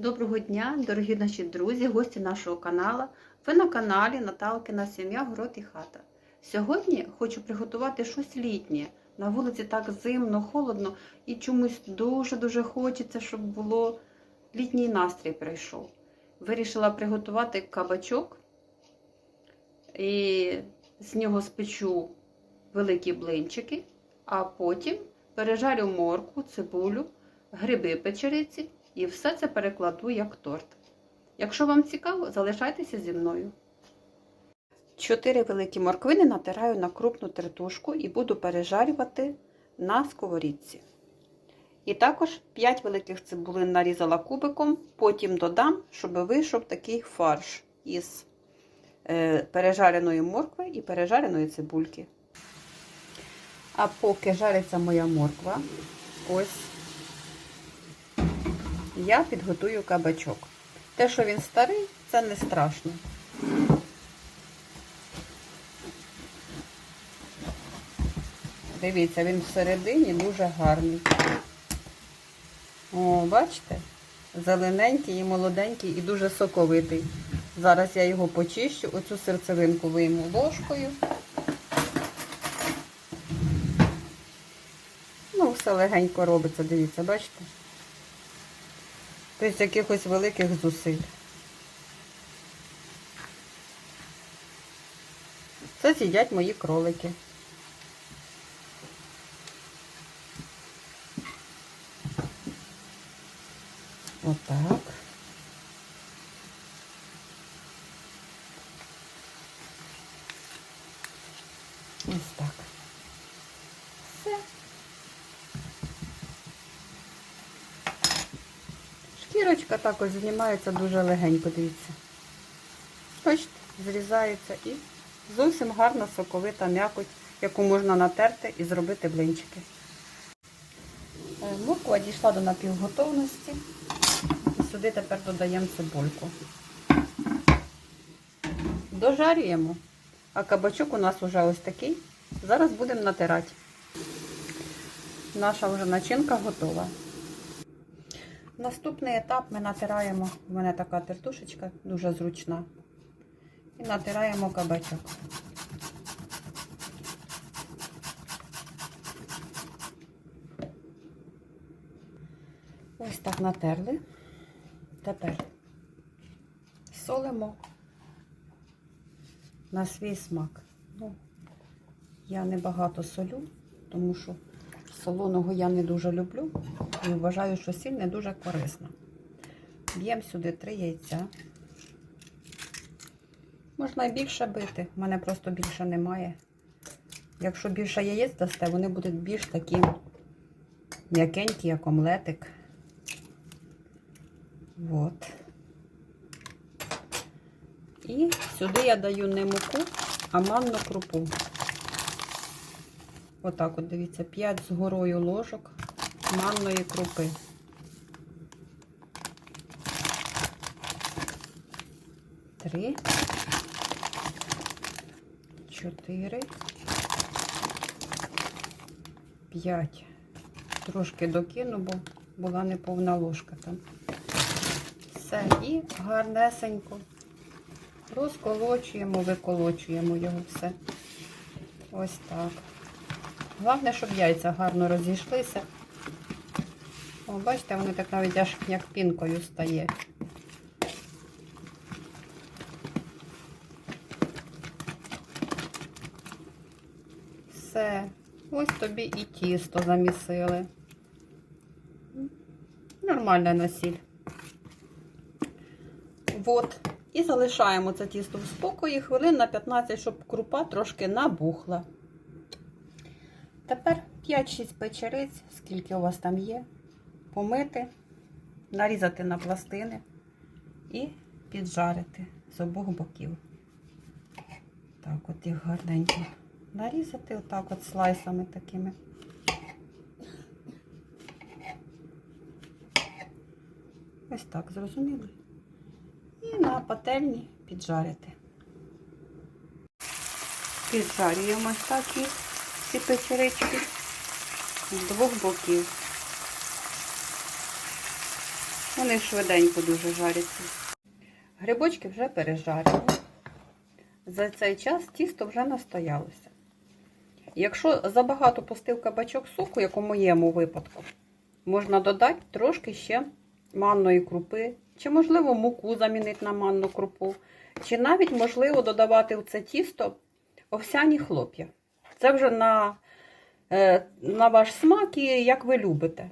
Доброго дня, дорогі наші друзі, гості нашого каналу. Ви на каналі Наталкина Сім'я, Город і хата. Сьогодні хочу приготувати щось літнє. На вулиці так зимно, холодно і чомусь дуже-дуже хочеться, щоб було літній настрій прийшов. Вирішила приготувати кабачок і з нього спечу великі блинчики, а потім пережарю моркву, цибулю, гриби печериці і все це перекладу як торт. Якщо вам цікаво, залишайтеся зі мною. Чотири великі морквини натираю на крупну тертушку і буду пережарювати на сковорідці. І також 5 великих цибулин нарізала кубиком, потім додам, щоб вийшов такий фарш із е, пережареної моркви і пережареної цибульки. А поки жариться моя морква, ось я підготую кабачок. Те, що він старий, це не страшно. Дивіться, він всередині дуже гарний. О, бачите? Зелененький і молоденький і дуже соковитий. Зараз я його почищу, оцю серцевинку вийму ложкою. Ну, все легенько робиться, дивіться, бачите? Тобто якихось великих зусиль. Це з'їдять мої кролики. Отак. Ось так. Все. Шкірочка також знімається дуже легенько, дивіться. Бачите, зрізається і зовсім гарна соковита м'якоть, яку можна натерти і зробити блинчики. Е, Морква дійшла до напівготовності. Сюди тепер додаємо цибульку. Дожарюємо. А кабачок у нас вже ось такий. Зараз будемо натирати. Наша вже начинка готова. Наступний етап ми натираємо, у мене така тертушечка дуже зручна. І натираємо кабачок. Ось так натерли. Тепер солимо на свій смак. Ну, я не багато солю, тому що солоного я не дуже люблю і вважаю, що сіль не дуже корисна. Б'ємо сюди три яйця. Можна і більше бити, в мене просто більше немає. Якщо більше яєць дасте, вони будуть більш такі м'якенькі, як омлетик. От. І сюди я даю не муку, а манну крупу. Отак от, дивіться, 5 з горою ложок манної крупи. Три, чотири, п'ять. Трошки докину, бо була неповна ложка там. Все, і гарнесенько розколочуємо, виколочуємо його все. Ось так. Головне, щоб яйця гарно розійшлися. О, бачите, вони так навіть аж як пінкою стає. Все. Ось тобі і тісто замісили. Нормальна насіль. Вот. І залишаємо це тісто в спокої хвилин на 15, щоб крупа трошки набухла. Тепер 5-6 печериць, скільки у вас там є, помити, нарізати на пластини і піджарити з обох боків. Так, от їх гарненько нарізати, отак от слайсами такими. Ось так, зрозуміли? І на пательні піджарити. Піджарюємо так їх, ці печерички з двох боків. Вони швиденько дуже жаряться. Грибочки вже пережарені. За цей час тісто вже настоялося. Якщо забагато пустив кабачок соку, як у моєму випадку, можна додати трошки ще манної крупи, чи, можливо, муку замінити на манну крупу, чи навіть можливо додавати в це тісто овсяні хлоп'я. Це вже на, е, на ваш смак і як ви любите.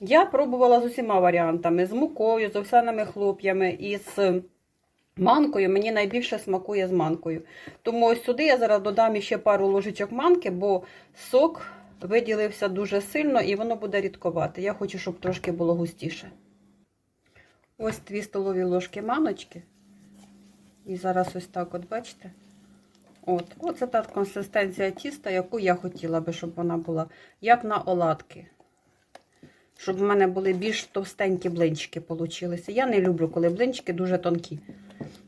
Я пробувала з усіма варіантами: з мукою, з овсяними хлоп'ями і з манкою. Мені найбільше смакує з манкою. Тому ось сюди я зараз додам ще пару ложечок манки, бо сок виділився дуже сильно і воно буде рідковати. Я хочу, щоб трошки було густіше. Ось 2 столові ложки маночки. І зараз ось так, от бачите? От, Оце та консистенція тіста, яку я хотіла би, щоб вона була, як на оладки. Щоб в мене були більш товстенькі блинчики получилися. Я не люблю, коли блинчики дуже тонкі.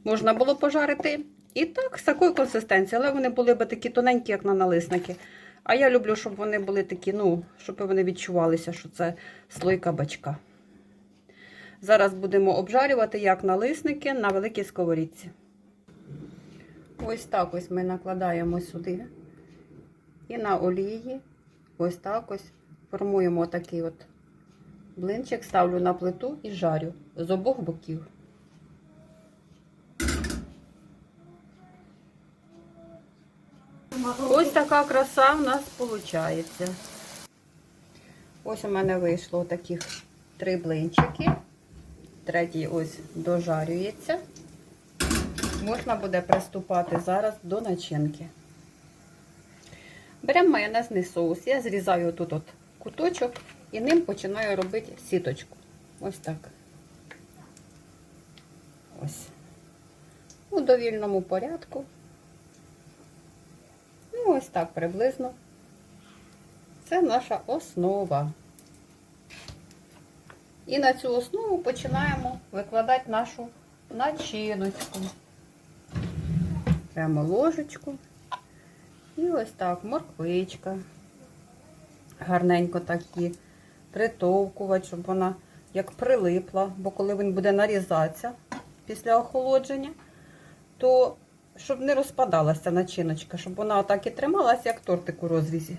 Можна було пожарити і так, з такою консистенцією, але вони були б такі тоненькі, як на налисники. А я люблю, щоб вони були такі, ну, щоб вони відчувалися, що це слой кабачка. Зараз будемо обжарювати як налисники на великій сковорідці. Ось так ось ми накладаємо сюди. І на олії, ось так ось формуємо такий от блинчик, ставлю на плиту і жарю з обох боків. Ось така краса в нас виходить. Ось у мене вийшло таких три блинчики. Третій ось дожарюється. Можна буде приступати зараз до начинки. Беремо майонезний соус. Я зрізаю тут от куточок і ним починаю робити сіточку. Ось так. Ось. У довільному порядку. Ну, ось так приблизно. Це наша основа. І на цю основу починаємо викладати нашу начиночку. Прямо ложечку. І ось так морквичка. Гарненько так її притовкувати, щоб вона як прилипла, бо коли він буде нарізатися після охолодження, то щоб не розпадалася начиночка, щоб вона отак і трималася, як тортик у розрізі.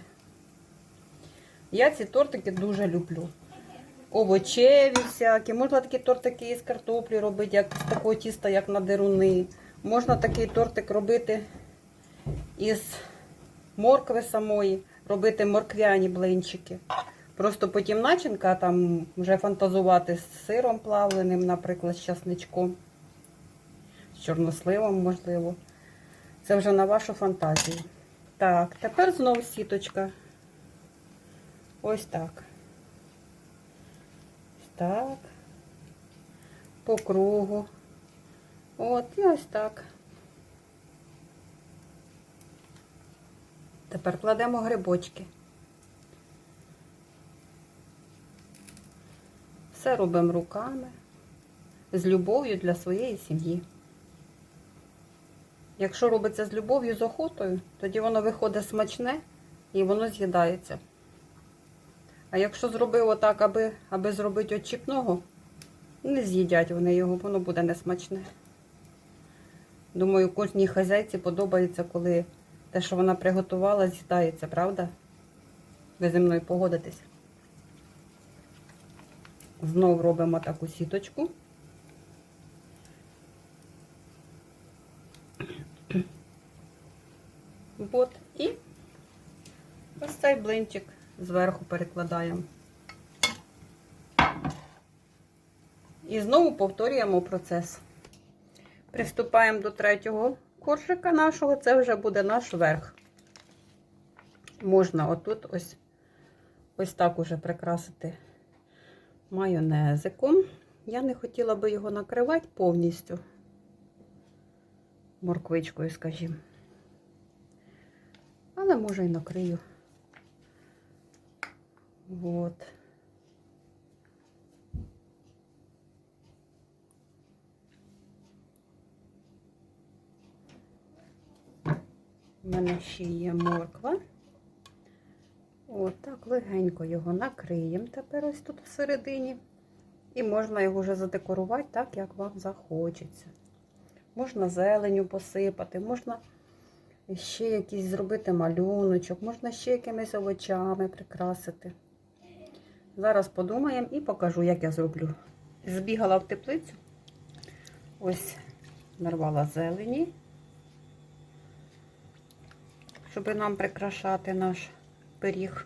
Я ці тортики дуже люблю. Овочеві всякі. Можна такі тортики із картоплі робити, як з такого тіста, як на деруни. Можна такий тортик робити із моркви самої, робити морквяні блинчики. Просто потім начинка там вже фантазувати з сиром плавленим, наприклад, з часничком, з чорносливом, можливо. Це вже на вашу фантазію. Так, тепер знову сіточка. Ось так. Ось так. По кругу. От, і ось так. Тепер кладемо грибочки. Все робимо руками, з любов'ю для своєї сім'ї. Якщо робиться з любов'ю, з охотою, тоді воно виходить смачне і воно з'їдається. А якщо зробив отак, аби, аби зробити очіпного, не з'їдять вони його, воно буде несмачне. Думаю, кожній хазяйці подобається, коли те, що вона приготувала, з'їдається, правда? Ви зі мною погодитесь. Знову робимо таку сіточку. От, і ось цей блинчик зверху перекладаємо. І знову повторюємо процес. Приступаємо до третього коржика нашого, це вже буде наш верх. Можна отут ось ось так уже прикрасити майонезиком. Я не хотіла би його накривати повністю морквичкою, скажімо. Але може і накрию. От. У мене ще є морква. От так легенько його накриємо тепер ось тут всередині. І можна його вже задекорувати так, як вам захочеться. Можна зеленю посипати, можна ще якийсь зробити малюночок, можна ще якимись овочами прикрасити. Зараз подумаємо і покажу, як я зроблю. Збігала в теплицю. Ось нарвала зелені, щоб нам прикрашати наш пиріг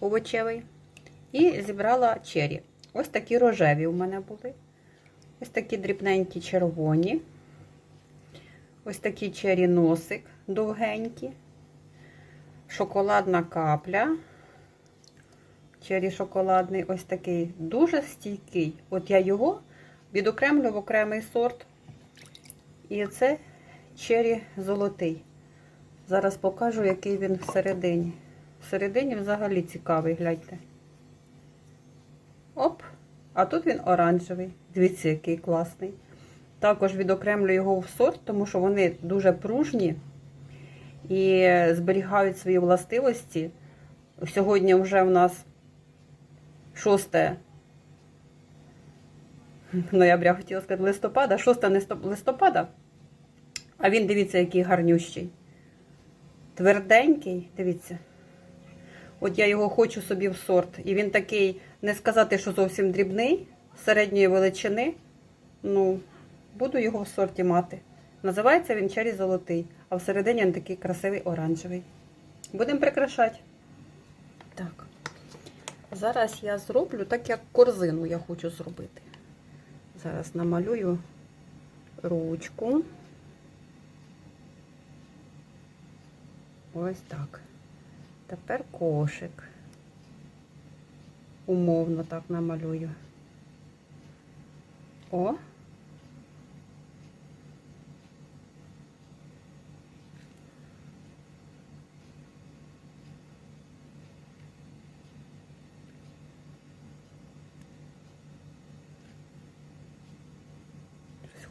овочевий. І зібрала чері. Ось такі рожеві у мене були. Ось такі дрібненькі червоні. Ось такий чері носик довгенький. Шоколадна капля. Чері шоколадний, ось такий дуже стійкий. От я його відокремлю в окремий сорт. І це чері золотий. Зараз покажу, який він всередині. Всередині взагалі цікавий, гляньте. Оп! А тут він оранжевий. Дивіться, який класний. Також відокремлю його в сорт, тому що вони дуже пружні і зберігають свої властивості. Сьогодні вже в нас 6 ноября, хотіла сказати, листопада, 6 листопада. А він, дивіться, який гарнющий. Тверденький, дивіться. От я його хочу собі в сорт. І він такий, не сказати, що зовсім дрібний, середньої величини. Ну, буду його в сорті мати. Називається він чері золотий, а всередині він такий красивий оранжевий. Будемо прикрашати. Так. Зараз я зроблю так, як корзину я хочу зробити. Зараз намалюю ручку. Ось так. Тепер кошик. Умовно так намалюю. О.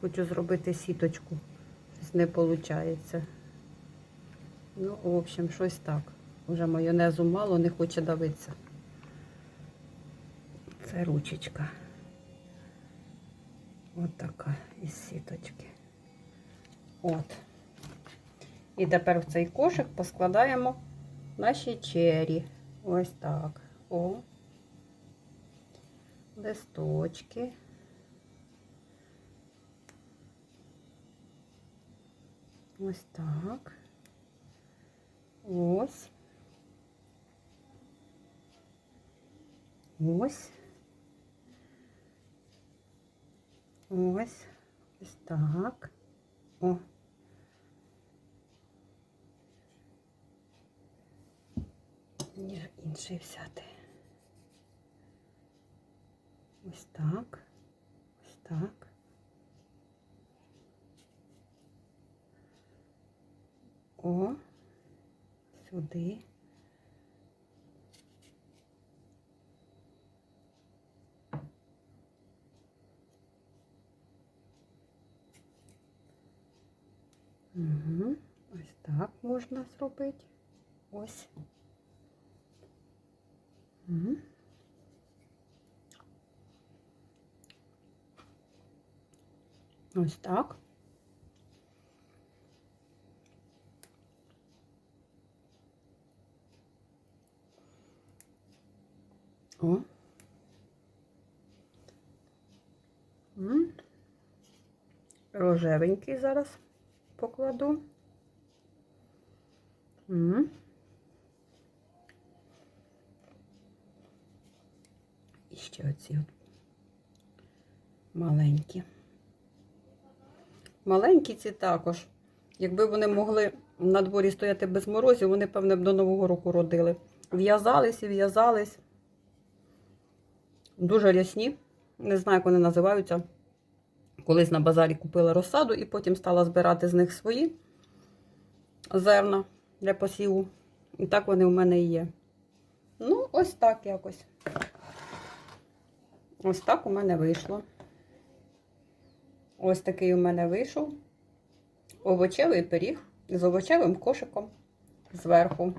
Хочу зробити сіточку. Не виходить. Ну, в общем, щось так. Уже майонезу мало, не хоче давитися. Це ручечка. От така із сіточки. От. І тепер в цей кошик поскладаємо наші чері. Ось так. О. Листочки. Ось так. Ось. Ось. Ось. Ось так. О. Ніж інший взяти. Ось так. Ось так. О, сюди. Угу. Ось так можна зробити. Ось. Угу. Ось так. О. Рожевенький зараз покладу. І ще оці от маленькі. Маленькі ці також. Якби вони могли на дворі стояти без морозів, вони, певне, б до Нового року родили. В'язались і в'язались. Дуже рясні. Не знаю, як вони називаються. Колись на базарі купила розсаду і потім стала збирати з них свої зерна для посіву. І так вони у мене і є. Ну, ось так якось. Ось так у мене вийшло. Ось такий у мене вийшов овочевий пиріг з овочевим кошиком зверху.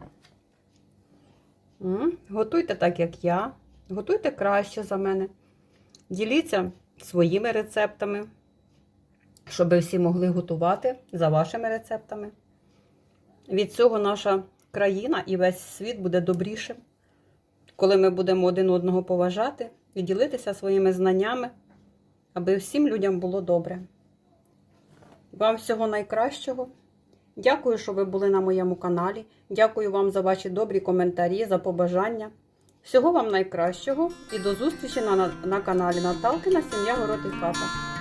Готуйте так, як я. Готуйте краще за мене. Діліться своїми рецептами, щоб всі могли готувати за вашими рецептами. Від цього наша країна і весь світ буде добрішим, коли ми будемо один одного поважати і ділитися своїми знаннями, аби всім людям було добре. Вам всього найкращого. Дякую, що ви були на моєму каналі. Дякую вам за ваші добрі коментарі, за побажання. Всього вам найкращого і до зустрічі на, на каналі Наталкина Сім'я Город і Хата.